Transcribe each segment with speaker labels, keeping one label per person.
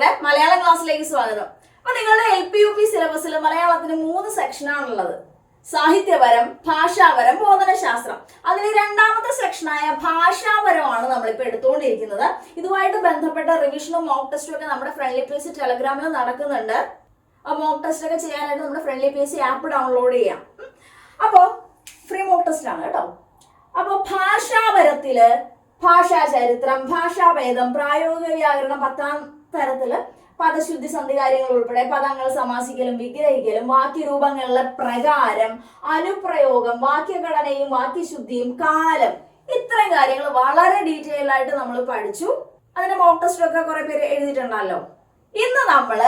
Speaker 1: അക്കാഡമിയുടെ മലയാള ക്ലാസ്സിലേക്ക് സ്വാഗതം. അപ്പൊ നിങ്ങളുടെ എൽ പി യു പി സിലബസിൽ മലയാളത്തിന് മൂന്ന് സെക്ഷനാണുള്ളത് സാഹിത്യപരം ഭാഷാപരം ബോധനശാസ്ത്രം. അതിൽ രണ്ടാമത്തെ സെക്ഷനായ ഭാഷാപരമാണ് നമ്മളിപ്പോൾ എടുത്തുകൊണ്ടിരിക്കുന്നത്. ഇതുമായിട്ട് ബന്ധപ്പെട്ട റിവിഷനും മോക്ക് ടെസ്റ്റും ഒക്കെ നമ്മുടെ ഫ്രണ്ട്ലി പേസ് ടെലഗ്രാമിൽ നടക്കുന്നുണ്ട്. ആ മോക്ക് ടെസ്റ്റ് ഒക്കെ ചെയ്യാനായിട്ട് നമ്മുടെ ഫ്രണ്ട്ലി പേസ് ആപ്പ് ഡൗൺലോഡ് ചെയ്യാം. അപ്പോ അപ്പോൾ ഫ്രീ മോക്ക് ടെസ്റ്റ് ആണ് കേട്ടോ. അപ്പോൾ ഭാഷാപരത്തിൽ ഭാഷാ ചരിത്രം ഭാഷാഭേദം പ്രായോഗിക വ്യാകരണം പത്താം തരത്തിൽ പദശുദ്ധി സന്ധി കാര്യങ്ങൾ ഉൾപ്പെടെ പദങ്ങൾ സമാസിക്കലും വിഗ്രഹിക്കലും വാക്യരൂപങ്ങളിലെ പ്രകാരം അനുപ്രയോഗം വാക്യഘടനയും വാക്യശുദ്ധിയും കാലം ഇത്രയും കാര്യങ്ങൾ വളരെ ഡീറ്റെയിൽ ആയിട്ട് നമ്മൾ പഠിച്ചു. അതിന്റെ മോക്ക് ടെസ്റ്റ് ഒക്കെ കുറെ പേര് എഴുതിയിട്ടുണ്ടല്ലോ. ഇന്ന് നമ്മൾ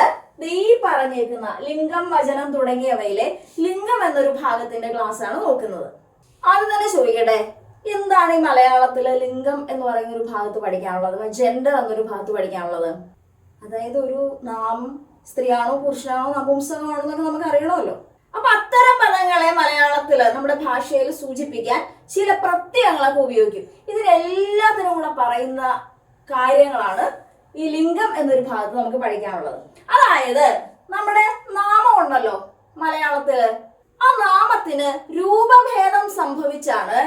Speaker 1: ഈ പറഞ്ഞേക്കുന്ന ലിംഗം വചനം തുടങ്ങിയവയിലെ ലിംഗം എന്നൊരു ഭാഗത്തിന്റെ ക്ലാസ് ആണ് നോക്കുന്നത്. അത് തന്നെ ചോദിക്കട്ടെ എന്താണ് ഈ മലയാളത്തിൽ ലിംഗം എന്ന് പറയുന്ന ഒരു ഭാഗത്ത് പഠിക്കാനുള്ളത്? ജെൻഡർ എന്നൊരു ഭാഗത്ത് പഠിക്കാനുള്ളത്? അതായത് ഒരു നാമം സ്ത്രീയാണോ പുരുഷനാണോ നപുംസകമാണോ എന്നൊക്കെ നമുക്ക് അറിയണമല്ലോ. അപ്പൊ അത്തരം പദങ്ങളെ മലയാളത്തിൽ നമ്മുടെ ഭാഷയിൽ സൂചിപ്പിക്കാൻ ചില പ്രത്യയങ്ങളൊക്കെ ഉപയോഗിക്കും. ഇതിനെല്ലാത്തിനും കൂടെ പറയുന്ന കാര്യങ്ങളാണ് ഈ ലിംഗം എന്നൊരു ഭാഗത്ത് നമുക്ക് പഠിക്കാനുള്ളത്. അതായത് നമ്മുടെ നാമം ഉണ്ടല്ലോ മലയാളത്തിൽ ആ നാമത്തിന് രൂപഭേദം സംഭവിച്ചാണ്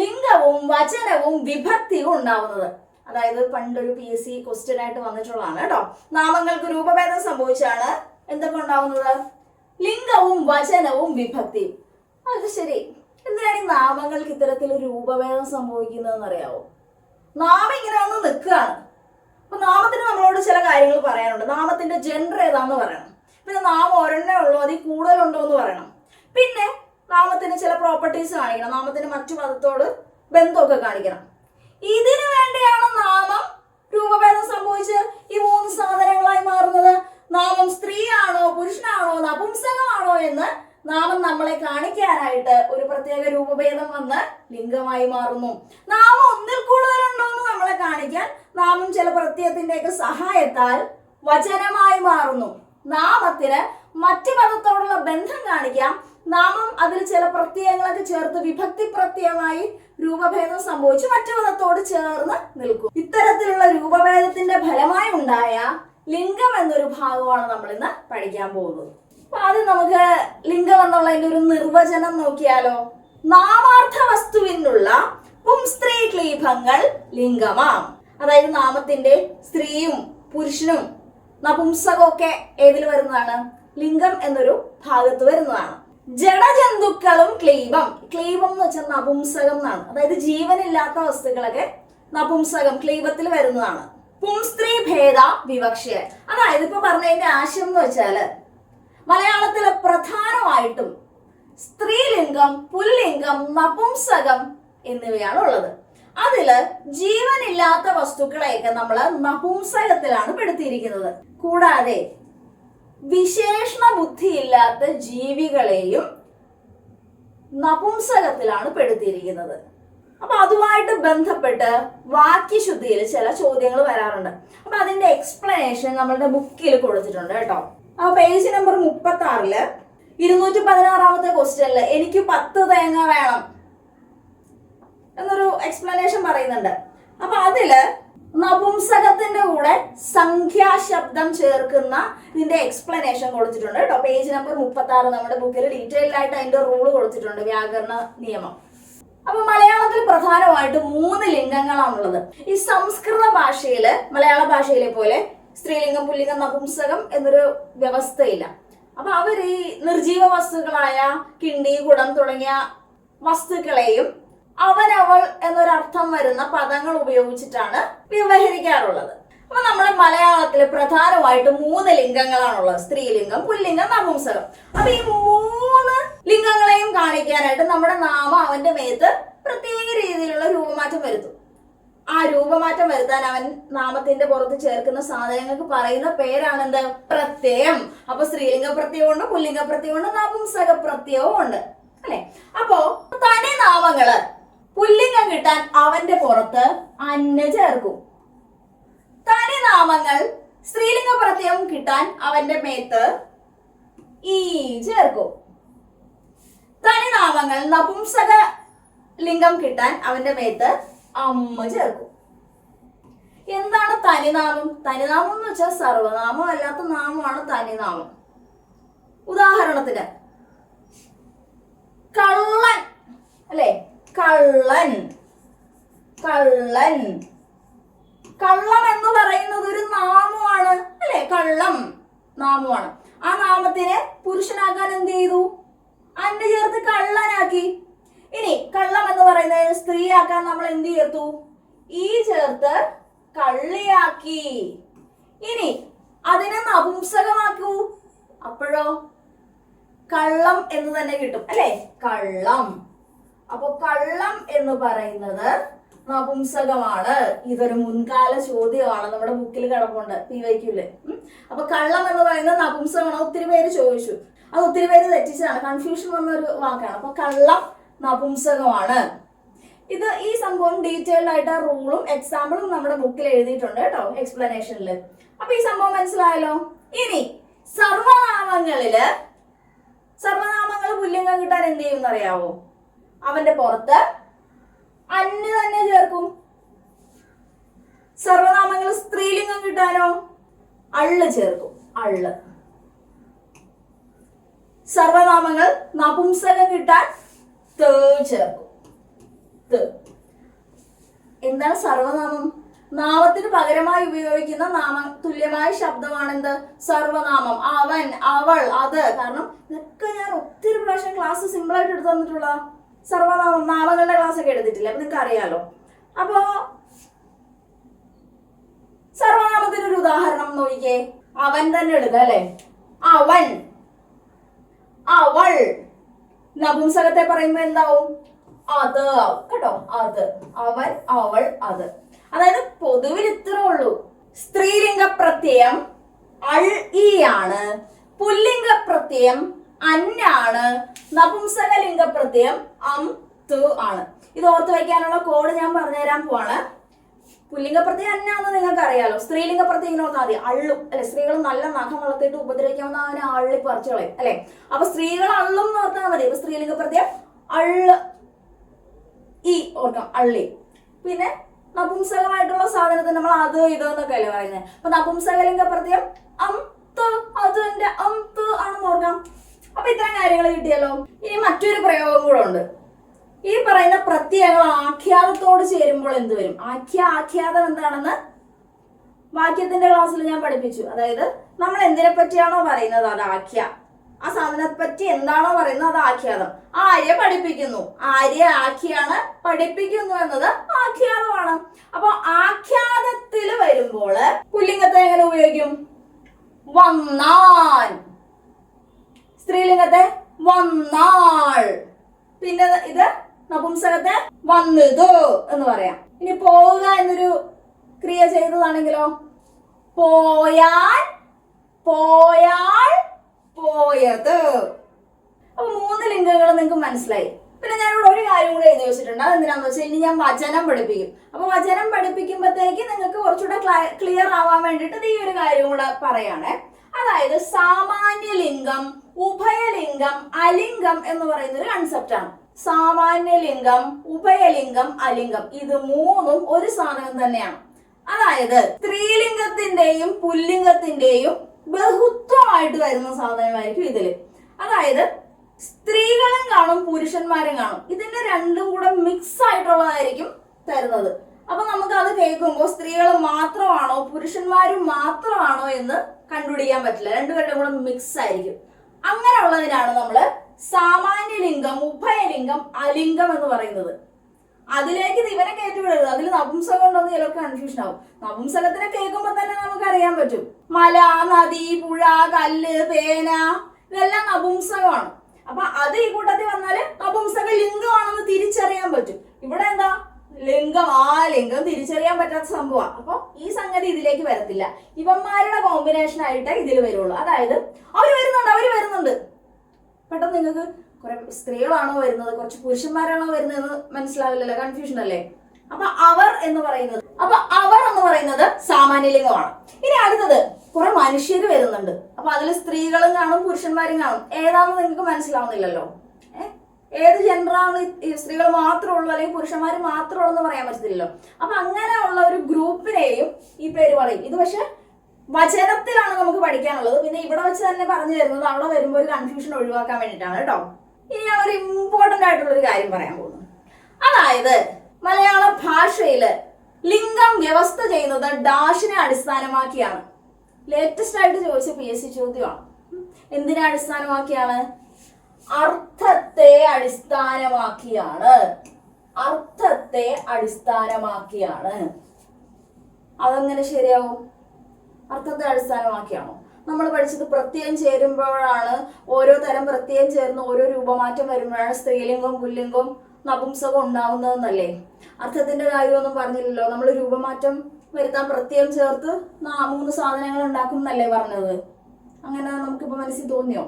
Speaker 1: ലിംഗവും വചനവും വിഭക്തിയും ഉണ്ടാവുന്നത്. അതായത് പണ്ടൊരു പി എസ് സി ക്വസ്റ്റ്യൻ ആയിട്ട് വന്നിട്ടുള്ളതാണ് കേട്ടോ നാമങ്ങൾക്ക് രൂപഭേദം സംഭവിച്ചാണ് എന്തൊക്കെ ഉണ്ടാവുന്നത്? ലിംഗവും വചനവും വിഭക്തിയും അത് ശരി. എന്തിനാണ് നാമങ്ങൾക്ക് ഇത്തരത്തിൽ രൂപഭേദം സംഭവിക്കുന്നതെന്ന് അറിയാവോ? നാമം ഇങ്ങനെ വന്ന് നിൽക്കുകയാണ്. അപ്പൊ നാമത്തിന് നമ്മളോട് ചില കാര്യങ്ങൾ പറയാനുണ്ട്. നാമത്തിന്റെ ജെൻഡർ ഏതാന്ന് പറയണം. പിന്നെ നാമം ഒരെണ്ണേ ഉള്ളൂ അതിൽ കൂടുതലുണ്ടോ എന്ന് പറയണം. പിന്നെ നാമത്തിന് ചില പ്രോപ്പർട്ടീസ് കാണിക്കണം. നാമത്തിന് മറ്റു പദത്തോട് ബന്ധമൊക്കെ കാണിക്കണം. ഇതിനു വേണ്ടിയാണ് നാമം രൂപഭേദം സംഭവിച്ച് ഈ മൂന്ന് സാധനങ്ങളായി മാറുന്നത്. നാമം സ്ത്രീയാണോ പുരുഷനാണോ നപുംസകമാണോ എന്ന് നാമം നമ്മളെ കാണിക്കാനായിട്ട് ഒരു പ്രത്യേക രൂപഭേദം വന്ന് ലിംഗമായി മാറുന്നു. നാമം ഒന്നിൽ കൂടുതലുണ്ടോ എന്ന് നമ്മളെ കാണിക്കാൻ നാമം ചില പ്രത്യയത്തിന്റെയൊക്കെ സഹായത്താൽ വചനമായി മാറുന്നു. നാമത്തിന് മറ്റു മതത്തോടുള്ള ബന്ധം കാണിക്കാം. നാമം അതിൽ ചില പ്രത്യയങ്ങളൊക്കെ ചേർത്ത് വിഭക്തി പ്രത്യയമായി രൂപഭേദം സംഭവിച്ച്. മറ്റു മതത്തോട് ചേർന്ന് നിൽക്കും. ഇത്തരത്തിലുള്ള രൂപഭേദത്തിന്റെ ഫലമായി ഉണ്ടായ ലിംഗം എന്നൊരു ഭാഗമാണ് നമ്മൾ ഇന്ന് പഠിക്കാൻ പോകുന്നത്. അപ്പൊ ആദ്യം നമുക്ക് ലിംഗം എന്നുള്ളതിന്റെ ഒരു നിർവചനം നോക്കിയാലോ? നാമാർത്ഥ വസ്തുവിനുള്ള പുംസ്ത്രീ ക്ലീഭങ്ങൾ ലിംഗമാം. അതായത് നാമത്തിന്റെ സ്ത്രീയും പുരുഷനും നപുംസകമൊക്കെ ഏതിൽ വരുന്നതാണ്? ലിംഗം എന്നൊരു ഭാഗത്ത് വരുന്നതാണ്. ജഡജന്തുക്കളും ക്ലീബം. ക്ലീബം എന്ന് വെച്ചാൽ നപുംസകം എന്നാണ്. അതായത് ജീവനില്ലാത്ത വസ്തുക്കളൊക്കെ നപുംസകം ക്ലീബത്തിൽ വരുന്നതാണ്. പുംസ്ത്രീ ഭേദ വിവക്ഷയ. അതായത് ഇപ്പൊ പറഞ്ഞതിന്റെ ആശയം എന്ന് വെച്ചാൽ മലയാളത്തിലെ പ്രധാനമായിട്ടും സ്ത്രീലിംഗം പുല്ലിംഗം നപുംസകം എന്നിവയാണ് ഉള്ളത്. അതിൽ ജീവനില്ലാത്ത വസ്തുക്കളെയൊക്കെ നമ്മൾ നപുംസകത്തിലാണ് പെടുത്തിയിരിക്കുന്നത്. കൂടാതെ വിശേഷണ ബുദ്ധിയില്ലാത്ത ജീവികളെയും നപുംസകത്തിലാണ് പെടുത്തിയിരിക്കുന്നത്. അപ്പൊ അതുമായിട്ട് ബന്ധപ്പെട്ട് വാക്യശുദ്ധിയിൽ ചില ചോദ്യങ്ങൾ വരാറുണ്ട്. അപ്പൊ അതിന്റെ എക്സ്പ്ലനേഷൻ നമ്മളുടെ ബുക്കിൽ കൊടുത്തിട്ടുണ്ട് കേട്ടോ. ആ പേജ് നമ്പർ മുപ്പത്തി ആറിൽ ഇരുന്നൂറ്റി പതിനാറാമത്തെ ക്വസ്റ്റ്യനിൽ എനിക്ക് പത്ത് തേങ്ങ വേണം എന്നൊരു എക്സ്പ്ലനേഷൻ പറയുന്നുണ്ട്. അപ്പൊ അതിൽ നപുംസകത്തിന്റെ കൂടെ സംഖ്യാശബ്ദം ചേർക്കുന്ന ഇതിന്റെ എക്സ്പ്ലനേഷൻ കൊടുത്തിട്ടുണ്ട് കേട്ടോ. പേജ് നമ്പർ മുപ്പത്തി ആറ് നമ്മുടെ ബുക്കിൽ ഡീറ്റെയിൽഡ് ആയിട്ട് അതിന്റെ റൂൾ കൊടുത്തിട്ടുണ്ട് വ്യാകരണ നിയമം. അപ്പൊ മലയാളത്തിൽ പ്രധാനമായിട്ട് മൂന്ന് ലിംഗങ്ങളാണുള്ളത്. ഈ സംസ്കൃത ഭാഷയിൽ മലയാള ഭാഷയിലെ പോലെ സ്ത്രീലിംഗം പുല്ലിംഗം നപുംസകം എന്നൊരു വ്യവസ്ഥയില്ല. അപ്പൊ അവർ ഈ നിർജീവ വസ്തുക്കളായ കിണ്ടി കുടം തുടങ്ങിയ വസ്തുക്കളെയും അവനവൾ എന്നൊരർത്ഥം വരുന്ന പദങ്ങൾ ഉപയോഗിച്ചിട്ടാണ് വ്യവഹരിക്കാറുള്ളത്. അപ്പൊ നമ്മുടെ മലയാളത്തിൽ പ്രധാനമായിട്ട് മൂന്ന് ലിംഗങ്ങളാണുള്ളത്. സ്ത്രീലിംഗം പുല്ലിംഗം നപുംസകം. അപ്പൊ ഈ മൂന്ന് ലിംഗങ്ങളെയും കാണിക്കാനായിട്ട് നമ്മുടെ നാമം അവന്റെ മേത്ത് പ്രത്യേക രീതിയിലുള്ള രൂപമാറ്റം വരുത്തും. ആ രൂപമാറ്റം വരുത്താൻ അവൻ നാമത്തിന്റെ പുറത്ത് ചേർക്കുന്ന സാധനങ്ങൾക്ക് പറയുന്ന പേരാണ് എന്ത് പ്രത്യയം. അപ്പൊ സ്ത്രീലിംഗ പ്രത്യയമുണ്ട് പുല്ലിംഗ പ്രത്യയമുണ്ട് നപുംസക പ്രത്യയവും ഉണ്ട്. അല്ലെ? അപ്പോ തനി നാമങ്ങൾ പുല്ലിംഗം കിട്ടാൻ അവന്റെ പുറത്ത് അന്ന ചേർക്കും. തനി നാമങ്ങൾ സ്ത്രീലിംഗ പ്രത്യയം കിട്ടാൻ അവന്റെ മേത്ത് ഈ ചേർക്കും. തനി നാമങ്ങൾ നപുംസക ലിംഗം കിട്ടാൻ അവന്റെ മേത്ത് അമ്മ ചേർക്കും. എന്താണ് തനിനാമം തനിനാമം എന്ന് വെച്ചാൽ സർവനാമം അല്ലാത്ത നാമമാണ് തനിനാമം ഉദാഹരണത്തിന് കള്ളൻ അല്ലെ? കള്ളൻ. കള്ളൻ. കള്ളം എന്ന് പറയുന്നത് ഒരു നാമമാണ് അല്ലെ? കള്ളം നാമമാണ്. ആ നാമത്തിനെ പുരുഷനാക്കാൻ എന്ത് ചെയ്തു? അന്ന് ചേർത്ത് കള്ളനാക്കി. ഇനി കള്ളം എന്ന് പറയുന്നത് സ്ത്രീയാക്കാൻ നമ്മൾ എന്ത് ചേർത്തു? ഈ ചേർത്ത് കള്ളിയാക്കി. ഇനി അതിനെ നപുംസകമാക്കൂ. അപ്പോഴോ? കള്ളം എന്ന് തന്നെ കിട്ടും അല്ലെ? കള്ളം. അപ്പൊ കള്ളം എന്ന് പറയുന്നത് നപുംസകമാണ്. ഇതൊരു മുൻകാല ചോദ്യമാണ്. നമ്മുടെ ബുക്കിൽ കിടപ്പുണ്ട്. പി വൈക്യൂൽ അപ്പൊ കള്ളം എന്ന് പറയുന്നത് നപുംസകമാണ് ഒത്തിരി പേര് ചോദിച്ചു. അത് ഒത്തിരി പേര് തെറ്റിച്ചതാണ്. കൺഫ്യൂഷൻ വന്ന ഒരു വാക്കാണ്. അപ്പൊ കള്ളം നപുംസകമാണ്. ഇത് ഈ സംഭവം ഡീറ്റെയിൽഡ് ആയിട്ട് റൂളും എക്സാമ്പിളും നമ്മുടെ ബുക്കിൽ എഴുതിയിട്ടുണ്ട് കേട്ടോ എക്സ്പ്ലനേഷനിൽ അപ്പൊ ഈ സംഭവം മനസ്സിലായല്ലോ? ഇനി സർവനാമങ്ങളിൽ സർവനാമങ്ങൾ പുല്ലിംഗം കിട്ടാൻ എന്ത് ചെയ്യും അറിയാവോ അവന്റെ പുറത്ത് അന്ന് തന്നെ ചേർക്കും. സർവനാമങ്ങൾ സ്ത്രീലിംഗം കിട്ടാനോ? അള്ള് ചേർക്കും. അള്ള്. സർവനാമങ്ങൾ നപുംസകം കിട്ടാൻ തേ ചേർക്കും. എന്താണ് സർവനാമം? നാമത്തിന് പകരമായി ഉപയോഗിക്കുന്ന നാമ തുല്യമായ ശബ്ദമാണെന്ത്? സർവനാമം. അവൻ അവൾ അത്. കാരണം ഇതൊക്കെ ഞാൻ ഒത്തിരി പ്രാവശ്യം ക്ലാസ് സിമ്പിൾ ആയിട്ട് എടുത്തു തന്നിട്ടുള്ള സർവനാമം നാമങ്ങളുടെ ക്ലാസ് ഒക്കെ എടുത്തിട്ടില്ല? അപ്പൊ നിങ്ങൾക്ക് അറിയാലോ. അപ്പോ സർവനാമത്തിന് ഒരു ഉദാഹരണം നോക്കിക്കേ. അവൻ തന്നെ എടുക്ക അല്ലെ? അവൻ. അവൾ. നപുംസകത്തെ പറയുമ്പോ എന്താവും? അത്. കേട്ടോ? അത്. അവൻ അവൾ അത്. അതായത് പൊതുവിൽ ഇത്ര ഉള്ളൂ. സ്ത്രീലിംഗ പ്രത്യയം അൾ ഈ ആണ്. പുല്ലിംഗ പ്രത്യയം അന്നാണ് നപുംസകലിംഗ പ്രത്യയം അം തു ആണ്. ഇത് ഓർത്ത് വയ്ക്കാനുള്ള കോഡ് ഞാൻ പറഞ്ഞുതരാൻ പോവാണ്. പുല്ലിംഗ പ്രത്യയം അന്നാന്ന് നിങ്ങൾക്ക് അറിയാലോ സ്ത്രീലിംഗ പ്രത്യം ഇങ്ങനെ ഓർത്താൽ മതി. അള്ളും. അല്ലെ സ്ത്രീകൾ നല്ല നഖം വളർത്തിയിട്ട് ഉപദ്രവിക്കാവുന്ന അവനെ അള്ളി പറിച്ചു അല്ലെ? അപ്പൊ സ്ത്രീകൾ അള്ളും എന്ന് ഓർത്താൽ മതി. അപ്പൊ സ്ത്രീലിംഗ പ്രത്യയം അള്ള് ഈ ഓർക്കാം അള്ളി. പിന്നെ നപുംസകമായിട്ടുള്ള സാധനത്തിന് നമ്മൾ അത് ഇത് എന്നൊക്കെ അല്ലേ പറയുന്നത്. അപ്പൊ നപുംസകലിംഗ പ്രത്യം അം ത് അതിന്റെ അം ത് ആണെന്ന് ഓർക്കാം. അപ്പൊ ഇത്തരം കാര്യങ്ങൾ കിട്ടിയല്ലോ. ഇനി മറ്റൊരു പ്രയോഗം കൂടെ ഉണ്ട്. ഈ പറയുന്ന പ്രത്യയങ്ങൾ ആഖ്യാതത്തോട് ചേരുമ്പോൾ എന്ത് വരും? ആഖ്യ ആഖ്യാതം എന്താണെന്ന് വാക്യത്തിന്റെ ക്ലാസ്സിൽ ഞാൻ പഠിപ്പിച്ചു. അതായത് നമ്മൾ എന്തിനെ പറ്റിയാണോ പറയുന്നത്? അത് ആഖ്യ. ആ സാധനത്തെ പറ്റി എന്താണോ പറയുന്നത്? അത് ആഖ്യാതം. ആര്യ പഠിപ്പിക്കുന്നു? ആര്യ ആഖ്യാണ് പഠിപ്പിക്കുന്നു എന്നത് ആഖ്യാതമാണ്. അപ്പൊ ആഖ്യാതത്തിൽ വരുമ്പോൾ പുല്ലിംഗത്തെ എങ്ങനെ ഉപയോഗിക്കും? വന്നാൻ സ്ത്രീലിംഗത്തെ വന്നാൾ. പിന്നെ ഇത് നപുംസകത്തെ വന്നത് എന്ന് പറയാം. ഇനി പോവുക എന്നൊരു ക്രിയ ചെയ്തതാണെങ്കിലോ? പോയാൽ പോയാൾ പോയത് അപ്പൊ മൂന്ന് ലിംഗങ്ങൾ നിങ്ങൾക്ക് മനസ്സിലായി. പിന്നെ ഞാനിവിടെ ഒരു കാര്യം കൂടി എഴുതി വെച്ചിട്ടുണ്ട്. അതെന്തിനാന്ന് വെച്ചാൽ ഇനി ഞാൻ വചനം പഠിപ്പിക്കും. അപ്പൊ വചനം പഠിപ്പിക്കുമ്പോഴത്തേക്ക് നിങ്ങൾക്ക് കുറച്ചുകൂടെ ക്ലിയർ ആവാൻ വേണ്ടിയിട്ട് ഈ ഒരു കാര്യം കൂടെ പറയാണ്. അതായത് സാമാന്യലിംഗം ഉഭയലിംഗം അലിംഗം എന്ന് പറയുന്ന ഒരു കൺസെപ്റ്റ് ആണ്. സാമാന്യലിംഗം ഉഭയലിംഗം അലിംഗം ഇത് മൂന്നും ഒരു സാധനം തന്നെയാണ്. അതായത് സ്ത്രീലിംഗത്തിന്റെയും പുല്ലിംഗത്തിന്റെയും ബഹുത്വമായിട്ട് വരുന്ന സാധനമായിരിക്കും ഇതിൽ. അതായത് സ്ത്രീകളും കാണും പുരുഷന്മാരും കാണും. ഇതിന്റെ രണ്ടും കൂടെ മിക്സ് ആയിട്ടുള്ളതായിരിക്കും തരുന്നത്. അപ്പൊ നമുക്ക് അത് കേൾക്കുമ്പോൾ സ്ത്രീകൾ മാത്രമാണോ പുരുഷന്മാരും മാത്രമാണോ എന്ന് കണ്ടുപിടിക്കാൻ പറ്റില്ല. രണ്ടുപേരുടെ കൂടെ മിക്സ് ആയിരിക്കും. അങ്ങനെയുള്ളതിനാണ് നമ്മൾ സാമാന്യലിംഗം ഉഭയലിംഗം അലിംഗം എന്ന് പറയുന്നത്. അതിലേക്ക് ഇവരെ കയറ്റിവിടരുത്. അതിൽ നപുംസകം ഉണ്ടോന്ന് ചിലർക്ക് കൺഫ്യൂഷൻ ആവും. നപുംസകത്തിനെ കേൾക്കുമ്പോൾ തന്നെ നമുക്ക് അറിയാൻ പറ്റും. മല നദി പുഴ കല്ല് പേന ഇതെല്ലാം നപുംസകമാണ്. അപ്പൊ അത് ഈ കൂട്ടത്തിൽ വന്നാൽ നപുംസക ലിംഗമാണെന്ന് തിരിച്ചറിയാൻ പറ്റും. ഇവിടെ എന്താ? ലിംഗം ആ ലിംഗം തിരിച്ചറിയാൻ പറ്റാത്ത സംഭവമാണ് അപ്പൊ ഈ സംഗതി ഇതിലേക്ക് വരത്തില്ല. ഇവന്മാരുടെ കോമ്പിനേഷൻ ആയിട്ട് ഇതിൽ വരുള്ളൂ. അതായത് അവർ വരുന്നുണ്ട് അവർ വരുന്നുണ്ട്. പെട്ടെന്ന് നിങ്ങൾക്ക് കുറെ സ്ത്രീകളാണോ വരുന്നത്? കുറച്ച് പുരുഷന്മാരാണോ വരുന്നത് എന്ന് മനസ്സിലാവില്ലല്ലോ കൺഫ്യൂഷൻ അല്ലേ? അപ്പൊ അവർ എന്ന് പറയുന്നത് അപ്പൊ അവർ എന്ന് പറയുന്നത് സാമാന്യ ലിംഗമാണ്. ഇനി അടുത്തത് കുറെ മനുഷ്യർ വരുന്നുണ്ട്. അപ്പൊ അതിൽ സ്ത്രീകളും കാണും പുരുഷന്മാരും കാണും. ഏതാണെന്ന് നിങ്ങൾക്ക് മനസ്സിലാവുന്നില്ലല്ലോ. ഏത് ജെൻഡറാണ് സ്ത്രീകൾ മാത്രമേ ഉള്ളൂ അല്ലെങ്കിൽ പുരുഷന്മാർ മാത്രമേ ഉള്ളൂ എന്ന് പറയാൻ പറ്റത്തില്ലല്ലോ. അപ്പൊ അങ്ങനെയുള്ള ഒരു ഗ്രൂപ്പിനെയും ഈ പേര് പറയും. ഇത് പക്ഷെ വചനത്തിലാണ് നമുക്ക് പഠിക്കാനുള്ളത്. പിന്നെ ഇവിടെ വെച്ച് തന്നെ പറഞ്ഞു തരുന്നത് അവിടെ വരുമ്പോൾ ഒരു കൺഫ്യൂഷൻ ഒഴിവാക്കാൻ വേണ്ടിയിട്ടാണ് കേട്ടോ. ഇനി ഞാൻ ഒരു ഇമ്പോർട്ടന്റ് ആയിട്ടുള്ള ഒരു കാര്യം പറയാൻ പോകുന്നു. അതായത് മലയാള ഭാഷയിൽ ലിംഗം വ്യവസ്ഥ ചെയ്യുന്നത് ഡാഷിനെ അടിസ്ഥാനമാക്കിയാണ്. ലേറ്റസ്റ്റ് ആയിട്ട് ചോദിച്ച പി എസ് സി ചോദ്യമാണ്. എന്തിനെ അടിസ്ഥാനമാക്കിയാണ്? അർത്ഥത്തെ അടിസ്ഥാനമാക്കിയാണ്. അർത്ഥത്തെ അടിസ്ഥാനമാക്കിയാണ്. അതെങ്ങനെ ശരിയാവും? അർത്ഥത്തെ അടിസ്ഥാനമാക്കിയാണോ? നമ്മൾ പഠിച്ചത് പ്രത്യയം ചേരുമ്പോഴാണ് ഓരോ തരം പ്രത്യയം ചേർന്ന് ഓരോ രൂപമാറ്റം വരുമ്പോഴാണ് സ്ത്രീലിംഗവും പുല്ലിംഗവും നപുംസകം ഉണ്ടാവുന്നതെന്നല്ലേ? അർത്ഥത്തിന്റെ കാര്യമൊന്നും പറഞ്ഞില്ലല്ലോ. നമ്മൾ രൂപമാറ്റം വരുത്താൻ പ്രത്യയം ചേർത്ത് മൂന്ന് സാധനങ്ങൾ ഉണ്ടാക്കും എന്നല്ലേ പറഞ്ഞത്? അങ്ങനെ നമുക്കിപ്പോ മനസ്സിൽ തോന്നിയോ?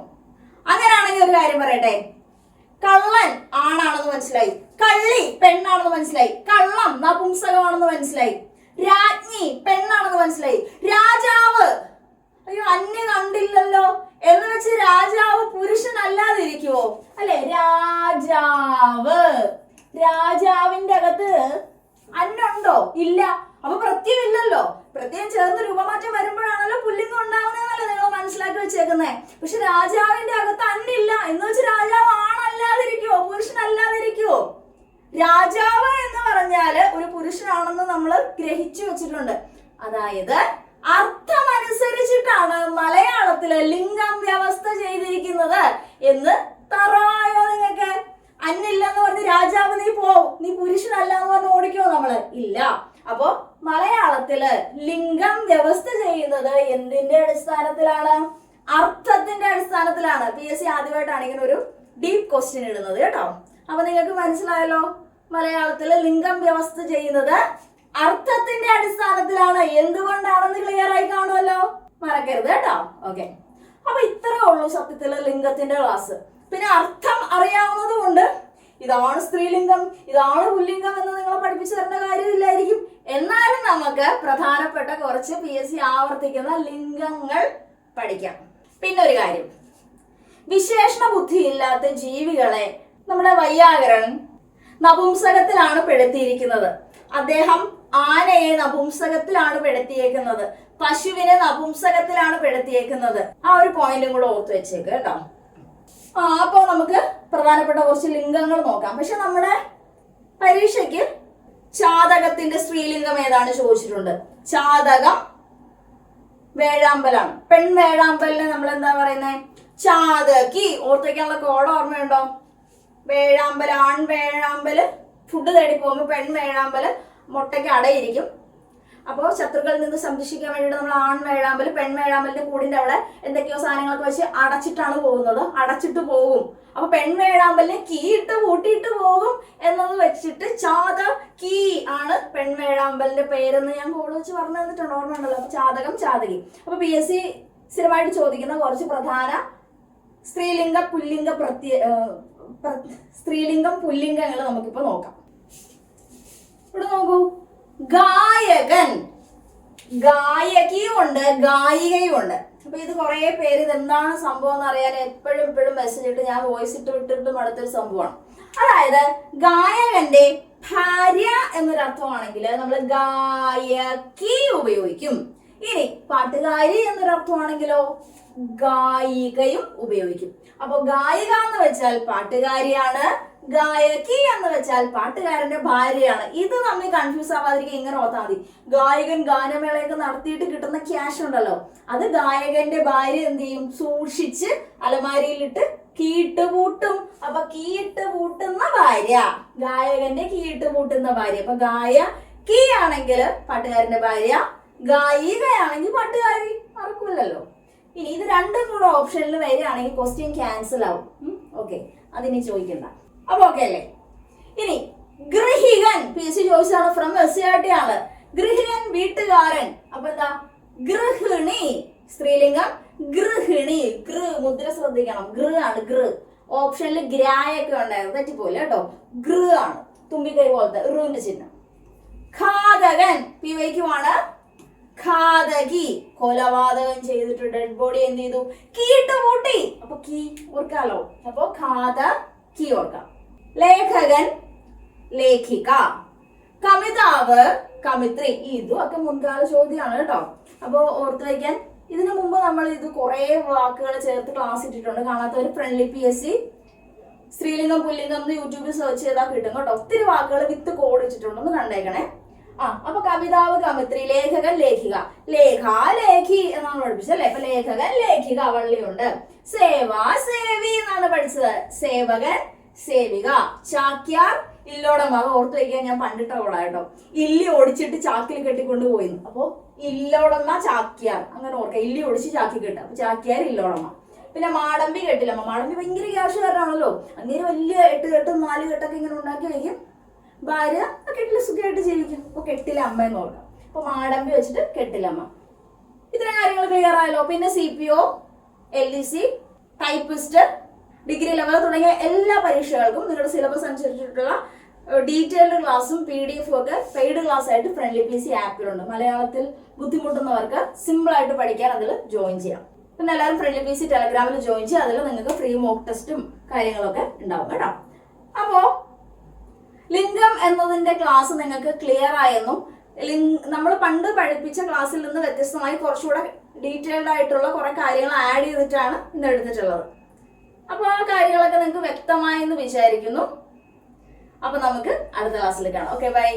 Speaker 1: അങ്ങനെയാണെങ്കിൽ ഒരു കാര്യം പറയട്ടെ. കള്ളൻ ആണാണെന്ന് മനസ്സിലായി. കള്ളി പെണ്ണാണെന്ന് മനസ്സിലായി. കള്ളം നപുംസകമാണെന്ന് മനസ്സിലായി. രാജ്ഞി പെണ്ണാണെന്ന് മനസ്സിലായി. രാജാവ് അയ്യോ അന്യ കണ്ടില്ലല്ലോ എന്ന് വെച്ച് രാജാവ് പുരുഷനല്ലാതിരിക്കുവോ? അല്ലെ? രാജാവ്. രാജാവിന്റെ അകത്ത് അന്നുണ്ടോ ഇല്ല. അപ്പൊ പ്രത്യമില്ലല്ലോ പ്രത്യേകം ചേർന്ന് രൂപമാറ്റം വരുമ്പോഴാണല്ലോ പുല്ലിംഗം ഉണ്ടാവുന്നതെന്നല്ലേ നിങ്ങൾ മനസ്സിലാക്കി വെച്ചേക്കുന്നത് പക്ഷെ രാജാവിന്റെ അകത്ത് അന്നില്ല. എന്ന് വെച്ച് രാജാവ് ആണല്ലാതിരിക്കുവോ? പുരുഷനല്ലാതിരിക്കുവോ? രാജാവ് എന്ന് പറഞ്ഞാൽ ഒരു പുരുഷനാണെന്ന് നമ്മൾ ഗ്രഹിച്ചു വെച്ചിട്ടുണ്ട്. അതായത് അർത്ഥമനുസരിച്ചിട്ടാണ് മലയാളത്തിൽ ലിംഗം വ്യവസ്ഥ ചെയ്തിരിക്കുന്നത് എന്ന് തറായോ നിങ്ങൾക്ക്? അന്നില്ലെന്ന് പറഞ്ഞ് രാജാവ് നീ പോ നീ പുരുഷനല്ല എന്ന് പറഞ്ഞ് ഓടിക്കോ നമ്മൾ. ഇല്ല. അപ്പോ മലയാളത്തിൽ ലിംഗം വ്യവസ്ഥ ചെയ്യുന്നത് എന്തിന്റെ അടിസ്ഥാനത്തിലാണ്? അർത്ഥത്തിന്റെ അടിസ്ഥാനത്തിലാണ്. പി എസ് സി ആദ്യമായിട്ടാണ് ഇങ്ങനെ ഒരു ഡീപ് ക്വസ്റ്റ്യൻ ഇടുന്നത് കേട്ടോ. അപ്പൊ നിങ്ങൾക്ക് മനസ്സിലായല്ലോ മലയാളത്തിൽ ലിംഗം വ്യവസ്ഥ ചെയ്യുന്നത് അർത്ഥത്തിന്റെ അടിസ്ഥാനത്തിലാണ്. എന്തുകൊണ്ടാണെന്ന് ക്ലിയർ ആയി കാണുമല്ലോ? മറക്കരുത് കേട്ടോ. ഓക്കെ അപ്പൊ ഇത്രേ ഉള്ളൂ സത്യത്തിൽ ലിംഗത്തിന്റെ ക്ലാസ് പിന്നെ അർത്ഥം അറിയാവുന്നത് കൊണ്ട് ഇതാണ് സ്ത്രീലിംഗം ഇതാണ് പുല്ലിംഗം എന്ന് നിങ്ങളെ പഠിപ്പിച്ചു തരേണ്ട കാര്യമില്ലായിരിക്കും. എന്നാലും നമുക്ക് പ്രധാനപ്പെട്ട കുറച്ച് പി എസ് സി ആവർത്തിക്കുന്ന ലിംഗങ്ങൾ പഠിക്കാം. പിന്നെ ഒരു കാര്യം. വിശേഷണ ബുദ്ധി ഇല്ലാത്ത ജീവികളെ നമ്മുടെ വയ്യാകരൻ നപുംസകത്തിലാണ് പെടുത്തിയിരിക്കുന്നത്. അദ്ദേഹം ആനയെ നപുംസകത്തിലാണ് പെടുത്തിയേക്കുന്നത്. പശുവിനെ നപുംസകത്തിലാണ് പെടുത്തിയേക്കുന്നത്. ആ ഒരു പോയിന്റും കൂടെ ഓർത്ത് വെച്ചേക്ക് കേട്ടോ. ആ അപ്പൊ നമുക്ക് പ്രധാനപ്പെട്ട കുറച്ച് ലിംഗങ്ങൾ നോക്കാം. പക്ഷെ നമ്മുടെ പരീക്ഷയ്ക്ക് ചാതകത്തിന്റെ സ്ത്രീലിംഗം ഏതാണ് ചോദിച്ചിട്ടുണ്ട്? ചാതകം വേഴാമ്പലാണ്. പെൺ വേഴാമ്പലിനെ നമ്മൾ എന്താ പറയുന്നത് ചാതകി. ഓർത്തേക്കാനുള്ള കോട ഓർമ്മയുണ്ടോ? വേഴാമ്പൽ ആൺ വേഴാമ്പൽ ഫുഡ് തേടി പോകുമ്പോൾ പെൺ വേഴാമ്പൽ മുട്ടയ്ക്ക് അടയിരിക്കും. അപ്പോൾ ശത്രുക്കളിൽ നിന്ന് സംരക്ഷിക്കാൻ വേണ്ടിയിട്ട് നമ്മൾ ആൺ വേഴാമ്പൽ പെൺ വേഴാമ്പലിന്റെ കൂടിന്റെ അവിടെ എന്തൊക്കെയോ സാധനങ്ങളൊക്കെ വെച്ച് അടച്ചിട്ടാണ് പോകുന്നത്. അടച്ചിട്ട് പോകും. അപ്പൊ പെൺ വേഴാമ്പലിനെ കീ ഇട്ട് പൂട്ടിയിട്ട് പോകും എന്നത് വെച്ചിട്ട് ചാത കീ ആണ് പെൺ വേഴാമ്പലിന്റെ പേരെന്ന് ഞാൻ കൂടുതൽ വെച്ച് പറഞ്ഞു തന്നിട്ടുണ്ട്. ഓർമ്മയുണ്ടല്ലോ? അപ്പൊ ചാതകം ചാതകി. അപ്പൊ പി എസ് സി സ്ഥിരമായിട്ട് ചോദിക്കുന്ന കുറച്ച് പ്രധാന സ്ത്രീലിംഗ പുല്ലിംഗ പ്രത്യ ഏഹ് പ്ര- സ്ത്രീലിംഗം പുല്ലിംഗങ്ങൾ നമുക്കിപ്പോ നോക്കാം. ഇവിടെ നോക്കൂ. ഗായകൻ. ഗായകിയും ഉണ്ട് ഗായികയും ഉണ്ട് അപ്പൊ ഇത് കുറെ പേര് ഇത് എന്താണ് സംഭവം എന്ന് അറിയാൻ എപ്പോഴും എപ്പോഴും മെസ്സേജ് ഇട്ട് ഞാൻ വോയിസ് ഇട്ട് വിട്ടിട്ടും അടുത്തൊരു സംഭവമാണ്. അതായത് ഗായകന്റെ ഭാര്യ എന്നൊരർത്ഥമാണെങ്കിൽ നമ്മൾ ഗായകി ഉപയോഗിക്കും. ഇനി പാട്ടുകാരി എന്നൊരർത്ഥമാണെങ്കിലോ ഗായികയും ഉപയോഗിക്കും. അപ്പൊ ഗായിക എന്ന് വെച്ചാൽ പാട്ടുകാരിയാണ് ഗായകി എന്ന് വെച്ചാൽ പാട്ടുകാരന്റെ ഭാര്യയാണ്. ഇത് നമ്മൾ കൺഫ്യൂസ് ആവാതിരിക്കുക ഇങ്ങനെ ഓർത്താൽ മതി. ഗായകൻ ഗാനമേളയൊക്കെ നടത്തിയിട്ട് കിട്ടുന്ന ക്യാഷ് ഉണ്ടല്ലോ. അത് ഗായകന്റെ ഭാര്യ എന്ത് ചെയ്യും? സൂക്ഷിച്ച് അലമാരിയിലിട്ട് കീട്ട് പൂട്ടും അപ്പൊ കീട്ട് പൂട്ടുന്ന ഭാര്യ. ഗായകന്റെ കീട്ട് പൂട്ടുന്ന ഭാര്യ. അപ്പൊ ഗായ കീ ആണെങ്കിൽ പാട്ടുകാരന്റെ ഭാര്യ ഗായികയാണെങ്കിൽ പാട്ടുകാരി. മറക്കൂലല്ലോ ഇനി ഇത് രണ്ടും കൂടെ ഓപ്ഷനിൽ വരികയാണെങ്കിൽ ക്വസ്റ്റ്യൻ ക്യാൻസൽ ആവും. ഓക്കെ അതിനി ചോദിക്കണ്ട. അപ്പൊ ഓക്കെ അല്ലേ? ഇനി ഗൃഹികൻ പി സി ചോദിച്ചതാണ് from S C R T ആണ്. ഗൃഹികൻ വീട്ടുകാരൻ അപ്പൊ എന്താ? ഗൃഹിണി സ്ത്രീലിംഗം ഗൃഹിണി. ഗൃ മുദ്ര ശ്രദ്ധിക്കണം. ഗൃ ആണ് ഗൃ. ഓപ്ഷനിൽ ഗ്രായൊക്കെ ഉണ്ടായിരുന്നു തെറ്റിപ്പോയില്ല കേട്ടോ? ഗൃ ആണ്. തുമ്പിക്കൈ പോലത്തെ റുവിന്റെ ചിഹ്നം. ഘാതകൻ പി വൈക്കുമാണ് ഘാതകി. കൊലപാതകം ചെയ്തിട്ട് ഡെഡ് ബോഡി എന്ത് ചെയ്തു? കീട്ട് പൂട്ടി അപ്പൊ കീ ഓർക്കാലോ. അപ്പൊ ഘാത കീ ഓർക്കാം. ലേഖകൻ ലേഖിക. കവിതാവ് കവിത്രി ഇതും ഒക്കെ മുൻകാല ചോദ്യമാണ് കേട്ടോ. അപ്പൊ ഓർത്ത് വയ്ക്കാൻ ഇതിനു മുമ്പ് നമ്മൾ ഇത് കുറെ വാക്കുകൾ ചേർത്ത് ക്ലാസ് ഇട്ടിട്ടുണ്ട്. കാണാത്തവർ ഫ്രണ്ട്ലി പി എസ് സി സ്ത്രീലിംഗം പുല്ലിംഗം എന്ന് യൂട്യൂബിൽ സെർച്ച് ചെയ്താൽ കിട്ടും കേട്ടോ. ഒത്തിരി വാക്കുകൾ വിത്ത് കോഡ് ഇട്ടിട്ടുണ്ടെന്ന് കണ്ടേക്കണേ. ആ അപ്പൊ കവിതാവ് കവിത്രി ലേഖകൻ ലേഖിക. ലേഖ ലേഖി എന്നാണ് പഠിപ്പിച്ചത് അല്ലെ? അപ്പൊ ലേഖകൻ ലേഖിക വള്ളിയുണ്ട്. സേവാ സേവി എന്നാണ് പഠിച്ചത്. സേവകൻ സേവിക ചാക്യാർ ഇല്ലോടമ അത് ഓർത്ത് വയ്ക്കാൻ ഞാൻ പണ്ടിട്ട കേട്ടോ. ഇല്ലി ഓടിച്ചിട്ട് ചാക്കിൽ കെട്ടിക്കൊണ്ട് പോയിന്ന്. അപ്പോൾ ഇല്ലോടമ്മ ചാക്യാർ. അങ്ങനെ ഓർക്കാം. ഇല്ലി ഓടിച്ച് ചാക്കി കെട്ടുക. അപ്പൊ ചാക്യാർ ഇല്ലോടമ്മ പിന്നെ മാടമ്പി കെട്ടില്ലമ്മ മാടമ്പി ഭയങ്കര ക്യാഷുകാരനാണല്ലോ അങ്ങനെ വലിയ എട്ട് കെട്ടും നാല് കെട്ടൊക്കെ ഇങ്ങനെ ഉണ്ടാക്കി വയ്ക്കും ഭാര്യ ആ കെട്ടിൽ സുഖമായിട്ട് ജീവിക്കും. അപ്പൊ കെട്ടില്ല അമ്മ എന്ന് ഓർക്കാം. അപ്പൊ മാടമ്പി വെച്ചിട്ട് കെട്ടിലമ്മ ഇത്രയും കാര്യങ്ങൾ ക്ലിയർ ആയല്ലോ. പിന്നെ C P O L D C typist degree level തുടങ്ങിയ എല്ലാ പരീക്ഷകൾക്കും നിങ്ങളുടെ സിലബസ് അനുസരിച്ചിട്ടുള്ള ഡീറ്റെയിൽഡ് ക്ലാസ്സും പി ഡി എഫും ഒക്കെ പെയ്ഡ് ക്ലാസ് ആയിട്ട് ഫ്രണ്ട്ലി പി സി ആപ്പിലുണ്ട് മലയാളത്തിൽ ബുദ്ധിമുട്ടുന്നവർക്ക് സിമ്പിൾ ആയിട്ട് പഠിക്കാൻ അതിൽ ജോയിൻ ചെയ്യാം. പിന്നെ എല്ലാവരും ഫ്രണ്ട്ലി പി സി ടെലഗ്രാമിൽ ജോയിൻ ചെയ്യുക. അതിൽ നിങ്ങൾക്ക് ഫ്രീ മോക്ക് ടെസ്റ്റും കാര്യങ്ങളൊക്കെ ഉണ്ടാവും കേട്ടോ. അപ്പോ ലിംഗം എന്നതിന്റെ ക്ലാസ് നിങ്ങൾക്ക് ക്ലിയർ ആയെന്നും ലിംഗ് നമ്മൾ പണ്ട് പഠിപ്പിച്ച ക്ലാസ്സിൽ നിന്ന് വ്യത്യസ്തമായി കുറച്ചുകൂടെ ഡീറ്റെയിൽഡ് ആയിട്ടുള്ള കുറെ കാര്യങ്ങൾ ആഡ് ചെയ്തിട്ടാണ് ഇന്ന് എടുത്തിട്ടുള്ളത്. അപ്പോൾ ആ കാര്യങ്ങളൊക്കെ നിങ്ങൾക്ക് വ്യക്തമായെന്ന് വിചാരിക്കുന്നു. അപ്പൊ നമുക്ക് അടുത്ത ക്ലാസ്സിൽ കാണാം. Okay bye